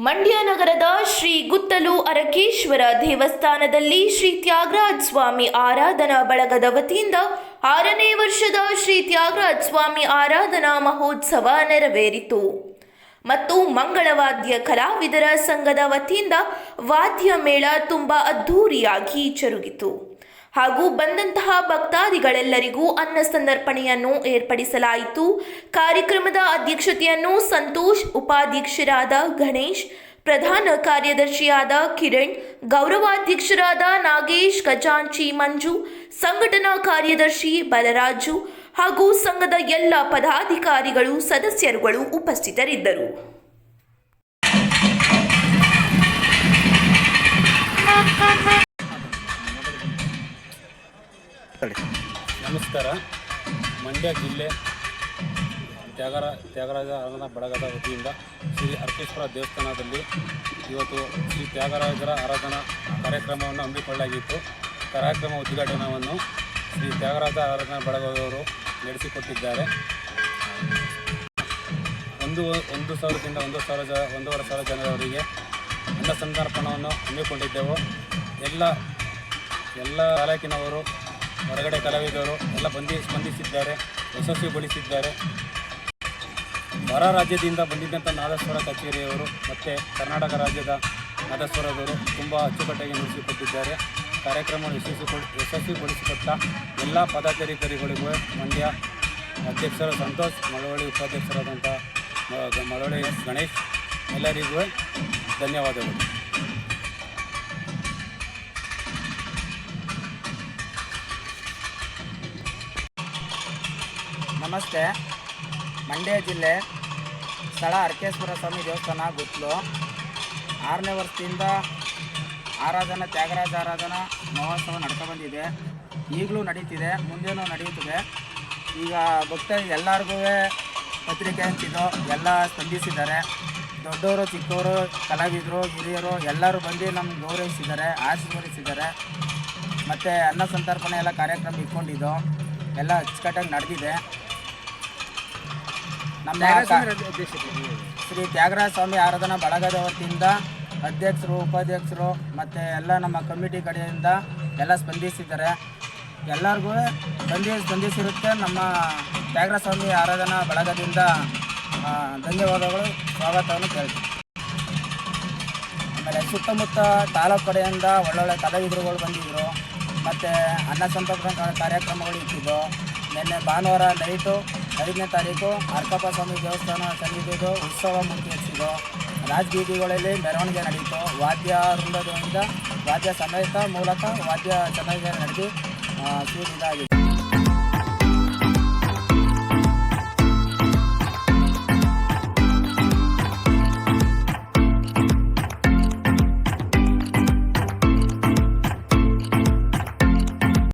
ಮಂಡ್ಯ ನಗರದ ಶ್ರೀ ಗುತ್ತಲು ಅರಕೇಶ್ವರ ದೇವಸ್ಥಾನದಲ್ಲಿ ಶ್ರೀ ತ್ಯಾಗರಾಜ್ ಸ್ವಾಮಿ ಆರಾಧನಾ ಬಳಗದ ವತಿಯಿಂದ ಆರನೇ ವರ್ಷದ ಶ್ರೀ ತ್ಯಾಗರಾಜ್ ಸ್ವಾಮಿ ಆರಾಧನಾ ಮಹೋತ್ಸವ ನೆರವೇರಿತು. ಮತ್ತು ಮಂಗಳವಾದ್ಯ ಕಲಾವಿದರ ಸಂಘದ ವತಿಯಿಂದ ವಾದ್ಯ ಮೇಳ ತುಂಬ ಅದ್ಧೂರಿಯಾಗಿ ಜರುಗಿತು ಹಾಗೂ ಬಂದಂತಹ ಭಕ್ತಾದಿಗಳೆಲ್ಲರಿಗೂ ಅನ್ನ ಸಂದರ್ಪಣೆಯನ್ನು ಏರ್ಪಡಿಸಲಾಯಿತು. ಕಾರ್ಯಕ್ರಮದ ಅಧ್ಯಕ್ಷತೆಯನ್ನು ಸಂತೋಷ್, ಉಪಾಧ್ಯಕ್ಷರಾದ ಗಣೇಶ್, ಪ್ರಧಾನ ಕಾರ್ಯದರ್ಶಿಯಾದ ಕಿರಣ್, ಗೌರವಾಧ್ಯಕ್ಷರಾದ ನಾಗೇಶ್, ಖಜಾಂಚಿ ಮಂಜು, ಸಂಘಟನಾ ಕಾರ್ಯದರ್ಶಿ ಬಲರಾಜು ಹಾಗೂ ಸಂಘದ ಎಲ್ಲ ಪದಾಧಿಕಾರಿಗಳು, ಸದಸ್ಯರುಗಳು ಉಪಸ್ಥಿತರಿದ್ದರು. ನಮಸ್ಕಾರ. ಮಂಡ್ಯ ಜಿಲ್ಲೆ ತ್ಯಾಗರ, ತ್ಯಾಗರಾಜ ಅರಣ ಬಳಗದ ವತಿಯಿಂದ ಶ್ರೀ ಅರ್ಕೇಶ್ವರ ದೇವಸ್ಥಾನದಲ್ಲಿ ಇವತ್ತು ಶ್ರೀ ತ್ಯಾಗರಾಜರ ಆರಾಧನಾ ಕಾರ್ಯಕ್ರಮವನ್ನು ಹಮ್ಮಿಕೊಳ್ಳಲಾಗಿತ್ತು. ಕಾರ್ಯಕ್ರಮ ಉದ್ಘಾಟನವನ್ನು ಶ್ರೀ ತ್ಯಾಗರಾಜ ಆರಾಧನಾ ಬಳಗದವರು ನಡೆಸಿಕೊಟ್ಟಿದ್ದಾರೆ. ಒಂದು ಒಂದು ಸಾವಿರದಿಂದ ಒಂದು ಸಾವಿರ ಜ, ಒಂದೂವರೆ ಸಾವಿರ ಜನರವರಿಗೆ ಅನ್ನ ಸಂದರ್ಪಣವನ್ನು ಹಮ್ಮಿಕೊಂಡಿದ್ದೆವು. ಎಲ್ಲ ಎಲ್ಲ ತಾಲೂಕಿನವರು ಹೊರಗಡೆ ಕಲಾವಿದರು ಎಲ್ಲ ಬಂದಿ ಸ್ಪಂದಿಸಿದ್ದಾರೆ, ಯಶಸ್ವಿಗೊಳಿಸಿದ್ದಾರೆ. ಹೊರ ರಾಜ್ಯದಿಂದ ಬಂದಿದ್ದಂಥ ನಾದಸ್ವರ ಕಚೇರಿಯವರು ಮತ್ತು ಕರ್ನಾಟಕ ರಾಜ್ಯದ ನಾದಸ್ವರದವರು ತುಂಬ ಅಚ್ಚುಕಟ್ಟಾಗಿ ನಡೆಸಿಕೊಟ್ಟಿದ್ದಾರೆ ಕಾರ್ಯಕ್ರಮ ಯಶಸ್ವಿಗೊಳಿ, ಯಶಸ್ವಿಗೊಳಿಸಿಕೊಟ್ಟ ಎಲ್ಲ ಪದಾಧಿಕಾರಿಗಳಿಗೂ ಮಂಡ್ಯ ಅಧ್ಯಕ್ಷರು ಸಂತೋಷ್, ಮಳವಳ್ಳಿ ಉಪಾಧ್ಯಕ್ಷರಾದಂಥ ಮಳವಳ್ಳಿ ಗಣೇಶ್ ಎಲ್ಲರಿಗೂ ಧನ್ಯವಾದಗಳು. ನಮಸ್ತೆ. ಮಂಡ್ಯ ಜಿಲ್ಲೆ ಸ್ಥಳ ಅರ್ಕೇಶ್ವರ ಸ್ವಾಮಿ ದೇವಸ್ಥಾನ, ಗುತ್ಲು. ಆರನೇ ವರ್ಷದಿಂದ ಆರಾಧನಾ, ತ್ಯಾಗರಾಜ ಆರಾಧನಾ ಮಹೋತ್ಸವ ನಡ್ಕೊ ಬಂದಿದೆ. ಈಗಲೂ ನಡೀತಿದೆ, ಮುಂದೇನೂ ನಡೆಯುತ್ತದೆ. ಈಗ ಭಕ್ತರಿಗೆ ಎಲ್ಲರಿಗೂ ಪತ್ರಿಕೆ ಹಂಚಿದ್ದು, ಎಲ್ಲ ಸ್ಪಂದಿಸಿದ್ದಾರೆ. ದೊಡ್ಡವರು, ಚಿಕ್ಕವರು, ಕಲಾವಿದರು, ಹಿರಿಯರು ಎಲ್ಲರೂ ಬಂದು ನಮ್ಗೆ ಗೌರವಿಸಿದ್ದಾರೆ, ಆಶೀರ್ವದಿಸಿದ್ದಾರೆ. ಮತ್ತು ಅನ್ನ ಸಂತರ್ಪಣೆ ಎಲ್ಲ ಕಾರ್ಯಕ್ರಮ ಇಟ್ಕೊಂಡಿದ್ದು, ಎಲ್ಲ ಅಚ್ಚುಕಟ್ಟಾಗಿ ನಡೆದಿದೆ. ನಮ್ಮ ಶ್ರೀ ತ್ಯಾಗರಾಜ ಸ್ವಾಮಿ ಆರಾಧನಾ ಬಳಗದ ವತಿಯಿಂದ ಅಧ್ಯಕ್ಷರು ಉಪಾಧ್ಯಕ್ಷರು ಮತ್ತು ಎಲ್ಲ ನಮ್ಮ ಕಮಿಟಿ ಕಡೆಯಿಂದ ಎಲ್ಲ ಸ್ಪಂದಿಸಿದ್ದಾರೆ. ಎಲ್ಲರಿಗೂ ಸ್ಪಂದಿ ಸ್ಪಂದಿಸಿರುತ್ತೆ ನಮ್ಮ ತ್ಯಾಗರಾಜ ಸ್ವಾಮಿ ಆರಾಧನಾ ಬಳಗದಿಂದ ಧನ್ಯವಾದಗಳು ಸ್ವಾಗತವನ್ನು ಕೇಳ್ತೀವಿ ಆಮೇಲೆ ಸುತ್ತಮುತ್ತ ತಾಲೂಕು ಕಡೆಯಿಂದ ಒಳ್ಳೊಳ್ಳೆ ಕಲಾವಿದರುಗಳು ಬಂದಿದ್ದರು ಮತ್ತು ಅನ್ನ ಸಂತರ್ಪಣೆ ಕಾರ್ಯಕ್ರಮಗಳು ಇಟ್ಟಿದ್ದು ನಿನ್ನೆ ಭಾನುವಾರ ನೈಟು ಐದನೇ ತಾರೀಕು ಅರ್ಕಪ್ಪ ಸ್ವಾಮಿ ದೇವಸ್ಥಾನ ಸನ್ನಿಧಿದು ಉತ್ಸವ ಹಚ್ಚಿದ್ದು ರಾಜಬೀದಿಗಳಲ್ಲಿ ಮೆರವಣಿಗೆ ನಡೆಯಿತು. ವಾದ್ಯ ವೃಂದದಿಂದ ವಾದ್ಯ ಸಮೇತ ಮೂಲಕ ವಾದ್ಯ ಚೆನ್ನಾಗಿ ನಡೆದು ಇದಾಗಿದೆ